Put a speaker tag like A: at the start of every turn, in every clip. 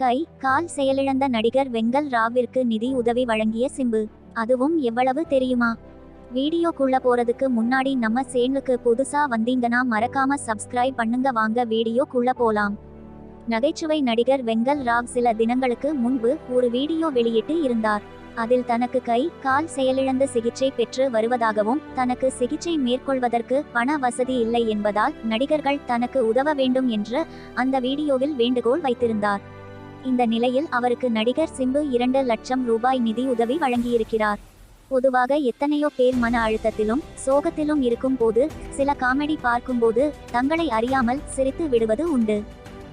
A: கை கால் செயலிழந்த நடிகர் வெங்கல் ராவிற்கு நிதி உதவி வழங்கிய சிம்பு. அதுவும் எவ்வளவு தெரியுமா? வீடியோக்குள்ள போறதுக்கு முன்னாடி நம்ம சேனலுக்கு புதுசா வந்தீங்கன்னா மறக்காம சப்ஸ்கிரைப் பண்ணுங்க வாங்க வீடியோக்குள்ள போலாம். நகைச்சுவை நடிகர் வெங்கல் ராவ் சில தினங்களுக்கு முன்பு ஒரு வீடியோ வெளியிட்டு இருந்தார். அதில் தனக்கு கை கால் செயலிழந்த சிகிச்சை பெற்று வருவதாகவும் தனக்கு சிகிச்சை மேற்கொள்வதற்கு பண வசதி இல்லை என்பதால் நடிகர்கள் தனக்கு உதவ வேண்டும் என்று அந்த வீடியோவில் வேண்டுகோள் வைத்திருந்தார். இந்த நிலையில் அவருக்கு நடிகர் சிம்பு இரண்டு லட்சம் ரூபாய் நிதி உதவி வழங்கியிருக்கிறார். பொதுவாக எத்தனையோ பேர் மன அழுத்தத்திலும் சோகத்திலும் இருக்கும் போது சில காமெடி பார்க்கும்போது தங்களை அறியாமல் சிரித்து விடுவது உண்டு.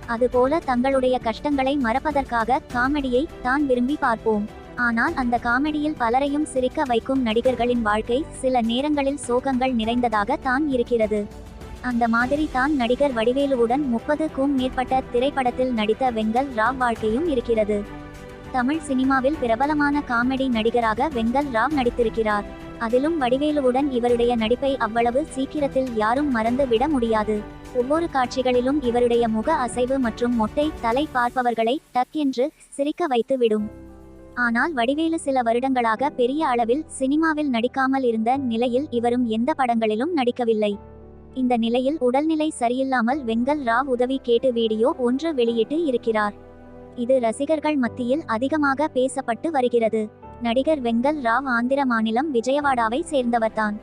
A: அதுபோல தங்களுடைய கஷ்டங்களை மறப்பதற்காக காமெடியை தான் விரும்பி பார்ப்போம். ஆனால் அந்த காமெடியில் பலரையும் சிரிக்க வைக்கும் நடிகர்களின் வாழ்க்கை சில நேரங்களில் சோகங்கள் நிறைந்ததாக தான் இருக்கிறது. அந்த மாதிரி தான் நடிகர் வடிவேலுவுடன் முப்பதுக்கும் மேற்பட்ட திரைப்படத்தில் நடித்த வெங்கல் ராவ் வாழ்க்கையும் இருக்கிறது. தமிழ் சினிமாவில் பிரபலமான காமெடி நடிகராக வெங்கல் ராவ் நடித்திருக்கிறார். அதிலும் வடிவேலுவுடன் இவருடைய நடிப்பை அவ்வளவு சீக்கிரத்தில் யாரும் மறந்து விட முடியாது. ஒவ்வொரு காட்சிகளிலும் இவருடைய முக அசைவு மற்றும் மொட்டை தலை பார்ப்பவர்களை டக் என்று சிரிக்க வைத்து விடும். ஆனால் வடிவேலு சில வருடங்களாக பெரிய அளவில் சினிமாவில் நடிக்காமல் இருந்த நிலையில் இவரும் எந்த படங்களிலும் நடிக்கவில்லை. இந்த நிலையில் உடல்நிலை சரியில்லாமல் வெங்கல் ராவ் உதவி கேட்டு வீடியோ ஒன்று வெளியிட்டு இருக்கிறார். இது ரசிகர்கள் மத்தியில் அதிகமாக பேசப்பட்டு வருகிறது. நடிகர் வெங்கல் ராவ் ஆந்திர மாநிலம் விஜயவாடாவை சேர்ந்தவர்தான்.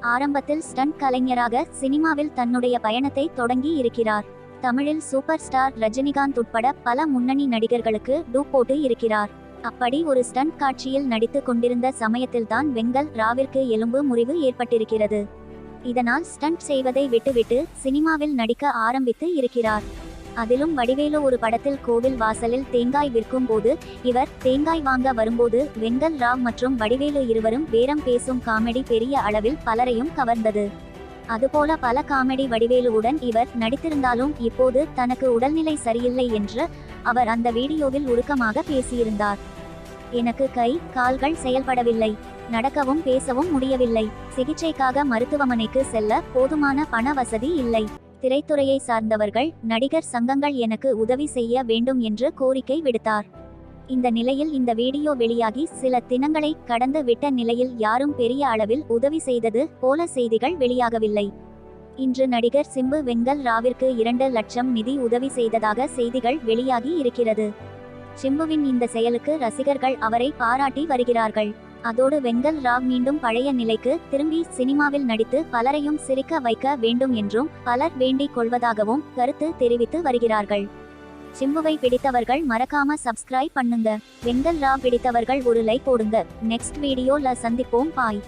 A: ஆரம்பத்தில் ஸ்டண்ட் கலைஞராக சினிமாவில் தன்னுடைய பயணத்தை தொடங்கி இருக்கிறார். தமிழில் சூப்பர் ஸ்டார் ரஜினிகாந்த் உட்பட பல முன்னணி நடிகர்களுக்கு டூ போட்டு இருக்கிறார். அப்படி ஒரு ஸ்டண்ட் காட்சியில் நடித்து கொண்டிருந்த சமயத்தில்தான் வெங்கல் ராவிற்கு எலும்பு முறிவு ஏற்பட்டிருக்கிறது. இதனால் ஸ்டண்ட் செய்வதை விட்டுவிட்டு சினிமாவில் நடிக்க ஆரம்பித்து இருக்கிறார். அதிலும் வடிவேலு ஒரு படத்தில் கோவில் வாசலில் தேங்காய் விற்கும் போது இவர் தேங்காய் வாங்க வரும்போது வெங்கல் ராவ் மற்றும் வடிவேலு இருவரும் பேரம் பேசும் காமெடி பெரிய அளவில் பலரையும் கவர்ந்தது. அதுபோல பல காமெடி வடிவேலுவுடன் இவர் நடித்திருந்தாலும் இப்போது தனக்கு உடல்நிலை சரியில்லை என்று அவர் அந்த வீடியோவில் உருக்கமாக பேசியிருந்தார். எனக்கு கை கால்கள் செயல்படவில்லை. நடக்கவும் பேசவும் முடியவில்லை. சிகிச்சைக்காக மருத்துவமனைக்கு செல்ல போதுமான பண வசதி இல்லை. திரைத்துறையை சார்ந்தவர்கள் நடிகர் சங்கங்கள் எனக்கு உதவி செய்ய வேண்டும் என்று கோரிக்கை விடுத்தார். இந்த நிலையில் இந்த வீடியோ வெளியாகி சில தினங்களை கடந்து விட்ட நிலையில் யாரும் பெரிய அளவில் உதவி செய்தது போல செய்திகள் வெளியாகவில்லை. இன்று நடிகர் சிம்பு வெங்கல் ராவிற்கு இரண்டு லட்சம் நிதி உதவி செய்ததாக செய்திகள் வெளியாகி இருக்கிறது. சிம்புவின் இந்த செயலுக்கு ரசிகர்கள் அவரை பாராட்டி வருகிறார்கள். அதோடு வெங்கல் ராவ் மீண்டும் பழைய நிலைக்கு திரும்பி சினிமாவில் நடித்து பலரையும் சிரிக்க வைக்க வேண்டும் என்றும் பலர் வேண்டிக் கொள்வதாகவும் கருத்து தெரிவித்து வருகிறார்கள். சிம்புவை பிடித்தவர்கள் மறக்காம சப்ஸ்கிரைப் பண்ணுங்க. வெங்கல் ராவ் பிடித்தவர்கள் ஒரு லைக் போடுங்க. நெக்ஸ்ட் வீடியோல சந்திப்போம். பாய்